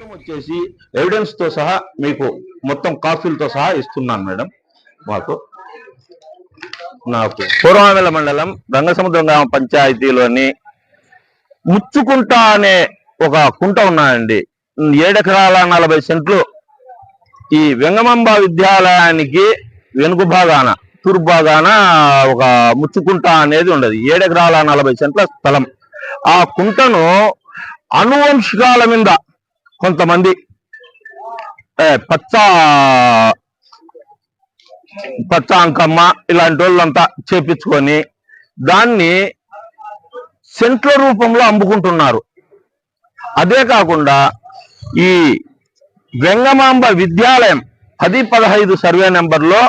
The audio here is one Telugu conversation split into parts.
మొత్తం వచ్చేసి ఎవిడెన్స్తో సహా మీకు మొత్తం కాఫీలతో సహా ఇస్తున్నాను మేడం. మాకు నాకు పూర్వమేల మండలం రంగసముద్రం గ్రామ పంచాయతీలోని ముచ్చుకుంట అనే ఒక కుంట ఉన్నాయండి. ఏడెకరాల నలభై సెంట్లు. ఈ వెంగమంబ విద్యాలయానికి వెనుక భాగాన తూర్పు భాగాన ఒక ముచ్చుకుంట అనేది ఉండదు. ఏడెకరాల నలభై సెంట్ల స్థలం. ఆ కుంటను అనువంశికాల మీద కొంతమంది ఏ, పచ్చ పచ్చ అంకమ్మ ఇలాంటి వాళ్ళంతా చేపించుకొని దాన్ని సెంట్ల రూపంలో అమ్ముకుంటున్నారు. అదే కాకుండా ఈ వెంగమాంబ విద్యాలయం పది పదహైదు సర్వే నెంబర్లో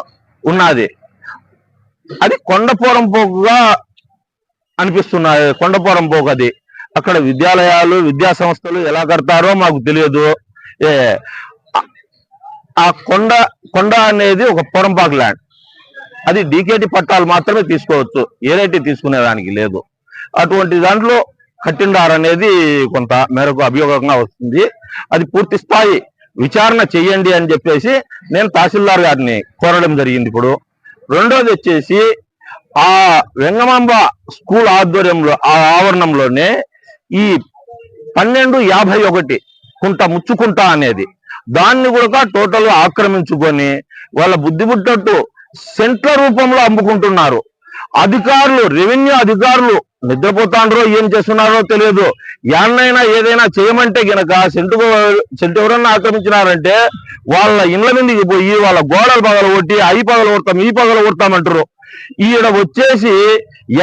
ఉన్నది. అది కొండపోరం పోకుగా అనిపిస్తున్నది కొండపోరం పోకు అది అక్కడ విద్యాలయాలు విద్యా సంస్థలు ఎలా కడతారో మాకు తెలియదు. ఏ ఆ- కొండ కొండ అనేది ఒక పొరంపాకు ల్యాండ్ అది డీకేటి పట్టాలు మాత్రమే తీసుకోవచ్చు. ఏదైతే తీసుకునేదానికి లేదు. అటువంటి దాంట్లో కట్టిండారు అనేది కొంత మేరకు అభియోగంగా వస్తుంది. అది పూర్తి స్థాయి విచారణ చెయ్యండి అని చెప్పేసి నేను తహసీల్దార్ గారిని కోరడం జరిగింది ఇప్పుడు. రెండోది వచ్చేసి ఆ వెంగమాంబ స్కూల్ ఆధ్వర్యంలో ఆ ఆవరణంలోనే ఈ పన్నెండు యాభై ఒకటి కుంట ముచ్చుకుంట అనేది. దాన్ని కూడా టోటల్ ఆక్రమించుకొని వాళ్ళ బుద్ధి పుట్టట్టు సెంట్ల రూపంలో అమ్ముకుంటున్నారు. అధికారులు రెవెన్యూ అధికారులు నిద్రపోతాండ్రో ఏం చేస్తున్నారో తెలియదు. యాన్నైనా ఏదైనా చేయమంటే గనక సెంటు సెంటు ఎవరన్నా ఆక్రమించినారంటే వాళ్ళ ఇండ్ల మీదకి పోయి వాళ్ళ గోడలు పగలు కొట్టి అయి పగలు కొడతాం ఈ పగలు కొడతామంటారు ఈడ వచ్చేసి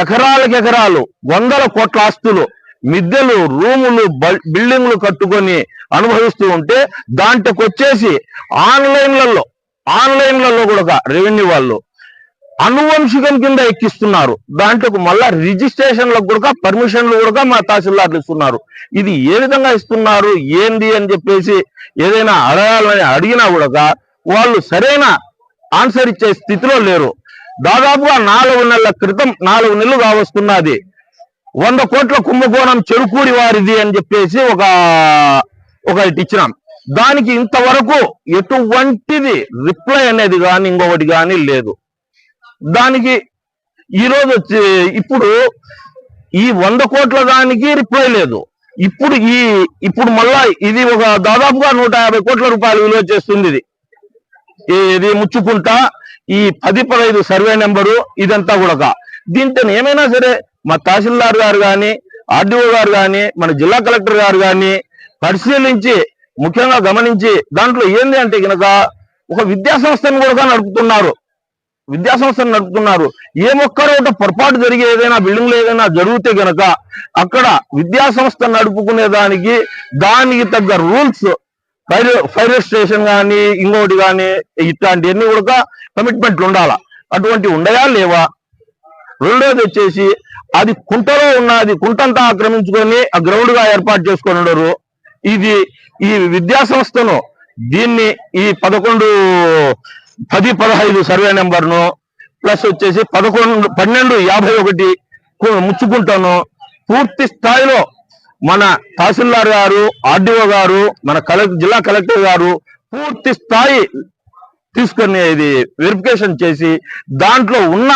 ఎకరాలకు ఎకరాలు వందల కోట్ల ఆస్తులు మిద్దెలు రూములు బల్- బిల్డింగ్లు కట్టుకొని అనుభవిస్తూ ఉంటే దాంట్లోకి వచ్చేసి ఆన్లైన్లలో ఆన్లైన్లలో కూడా రెవెన్యూ వాళ్ళు అనువంశికం కింద ఎక్కిస్తున్నారు. దాంట్లో మళ్ళా రిజిస్ట్రేషన్లకు కూడా పర్మిషన్లు కూడా మా తహసీల్దార్లు ఇస్తున్నారు. ఇది ఏ విధంగా ఇస్తున్నారు? ఏంది అని చెప్పేసి ఏదైనా అడగాలని అడిగినా కూడా వాళ్ళు సరైన ఆన్సర్ ఇచ్చే స్థితిలో లేరు. దాదాపుగా నాలుగు నెలల క్రితం నాలుగు నెలలు కావస్తున్నది. వంద కోట్ల కుంభకోణం చెరుకూడి వారిది అని చెప్పేసి ఒక ఒకటి ఇచ్చినాం. దానికి ఇంతవరకు ఎటువంటిది రిప్లై అనేది కానీ ఇంకొకటి కానీ లేదు. దానికి ఈ రోజు వచ్చి ఇప్పుడు ఈ వంద కోట్ల దానికి రిప్లై లేదు. ఇప్పుడు ఈ ఇప్పుడు మళ్ళా ఇది ఒక దాదాపుగా నూట యాభై కోట్ల రూపాయలు విలువ చేస్తుంది ఇది. ఇది ముచ్చుకుంటా ఈ పది పదహైదు సర్వే నెంబరు ఇదంతా కూడా దీంతో ఏమైనా సరే మా తహసీల్దార్ గారు కానీ ఆర్డీఓ గారు కానీ మన జిల్లా కలెక్టర్ గారు కానీ పరిశీలించి ముఖ్యంగా గమనించి దాంట్లో ఏంది అంటే కనుక ఒక విద్యాసంస్థను కూడా నడుపుతున్నారు. విద్యాసంస్థను నడుపుతున్నారు. ఏ ఒక్కరో ఒకటి పొరపాటు జరిగే ఏదైనా బిల్డింగ్లు ఏదైనా జరిగితే గనక అక్కడ విద్యాసంస్థ నడుపుకునే దానికి దానికి తగ్గ రూల్స్ ఫైర్ ఫైర్ స్టేషన్ కానీ ఇంకోటి కానీ ఇట్లాంటివన్నీ కూడా కమిట్మెంట్లు ఉండాలా? అటువంటి ఉండయా లేవా? రెండోది వచ్చేసి అది కుంటలో ఉన్నది కుంటంతా ఆక్రమించుకొని ఆ గ్రౌండ్గా ఏర్పాటు చేసుకొని ఉండరు ఇది ఈ విద్యా సంస్థను దీన్ని ఈ పదకొండు పది పదహైదు సర్వే నెంబర్ను ప్లస్ వచ్చేసి పదకొండు పన్నెండు యాభై ఒకటి ముచ్చుకుంటాను. పూర్తి స్థాయిలో మన తహసీల్దార్ గారు ఆర్డీఓ గారు మన జిల్లా కలెక్టర్ గారు పూర్తి స్థాయి తీసుకునేది ఇది వెరిఫికేషన్ చేసి దాంట్లో ఉన్న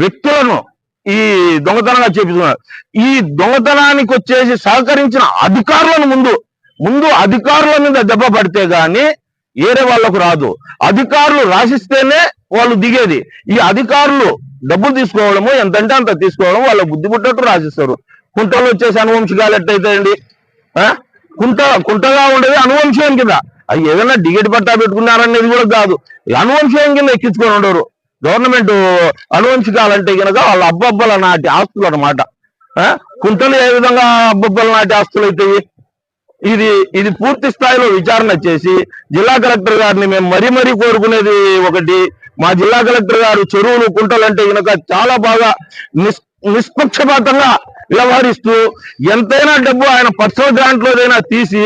వ్యక్తులను ఈ దొంగతనంగా చేపిస్తున్నారు. ఈ దొంగతనానికి వచ్చేసి సహకరించిన అధికారులను ముందు ముందు అధికారుల మీద దెబ్బ పడితే గాని ఏరే వాళ్ళకు రాదు. అధికారులు రాసిస్తేనే వాళ్ళు దిగేది. ఈ అధికారులు డబ్బులు తీసుకోవడము ఎంతంటే అంత తీసుకోవడం వాళ్ళ బుద్ధి పుట్టట్టు రాసిస్తారు. కుంటలు వచ్చేసి అనువంశికాలు ఎట్టయితాయండి ఆ? కుంట కుంటగా ఉండేది అనువంశం కింద. అవి ఏదైనా డిగెట్ పట్టా పెట్టుకున్నారనేది కూడా కాదు. ఈ అనువంశం కింద ఎక్కించుకొని ఉండరు. గవర్నమెంట్ అనువంశికాలంటే కనుక వాళ్ళ అబ్బబ్బల నాటి ఆస్తులు అనమాట కుంటలు ఏ విధంగా అబ్బబ్బల నాటి ఆస్తులు అవుతాయి? ఇది ఇది పూర్తి స్థాయిలో విచారణ చేసి జిల్లా కలెక్టర్ గారిని మేము మరీ మరీ కోరుకునేది ఒకటి. మా జిల్లా కలెక్టర్ గారు చెరువులు కుంటలు అంటే కనుక చాలా బాగా నిస్ నిష్పక్షపాతంగా వ్యవహరిస్తూ ఎంతైనా డబ్బు ఆయన పర్సనల్ దాంట్లోదైనా తీసి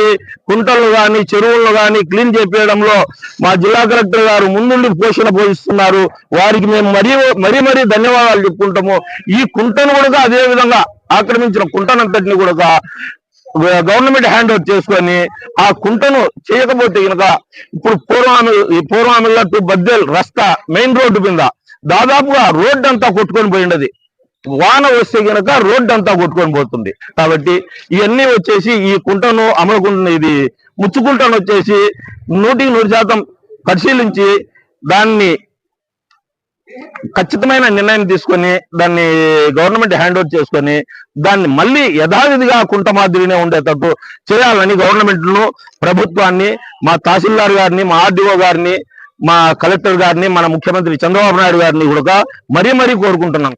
కుంటలు కానీ చెరువులను కానీ క్లీన్ చేపేయడంలో మా జిల్లా కలెక్టర్ గారు ముందుండి పోషణ పోషిస్తున్నారు వారికి మేము మరీ మరీ మరీ ధన్యవాదాలు చెప్పుకుంటాము. ఈ కుంటను కూడా అదే విధంగా ఆక్రమించిన కుంటనంతటిని కూడా గవర్నమెంట్ హ్యాండ్ ఓవర్ చేసుకొని ఆ కుంటను చేయకపోతే కనుక ఇప్పుడు పూర్వామి ఈ పూర్వామిల్ల టు బద్దెల్ రస్తా మెయిన్ రోడ్డు మీద దాదాపుగా రోడ్డు అంతా కొట్టుకొని పోయిండది. వాన వస్తే గనక రోడ్డు అంతా కొట్టుకొని పోతుంది. కాబట్టి ఇవన్నీ వచ్చేసి ఈ కుంటను అమలుకుంటున్న ఇది ముచ్చుకుంటను వచ్చేసి నూటికి నూరు శాతం పరిశీలించి దాన్ని ఖచ్చితమైన నిర్ణయం తీసుకొని దాన్ని గవర్నమెంట్ హ్యాండ్ ఓవర్ చేసుకొని దాన్ని మళ్ళీ యథావిధిగా కుంట మాదిరినే ఉండేటట్టు చేయాలని గవర్నమెంట్ను ప్రభుత్వాన్ని మా తహసీల్దార్ గారిని మా ఆర్డీఓ గారిని మా కలెక్టర్ గారిని మన ముఖ్యమంత్రి చంద్రబాబు నాయుడు గారిని కూడా మరీ మరీ కోరుకుంటున్నాం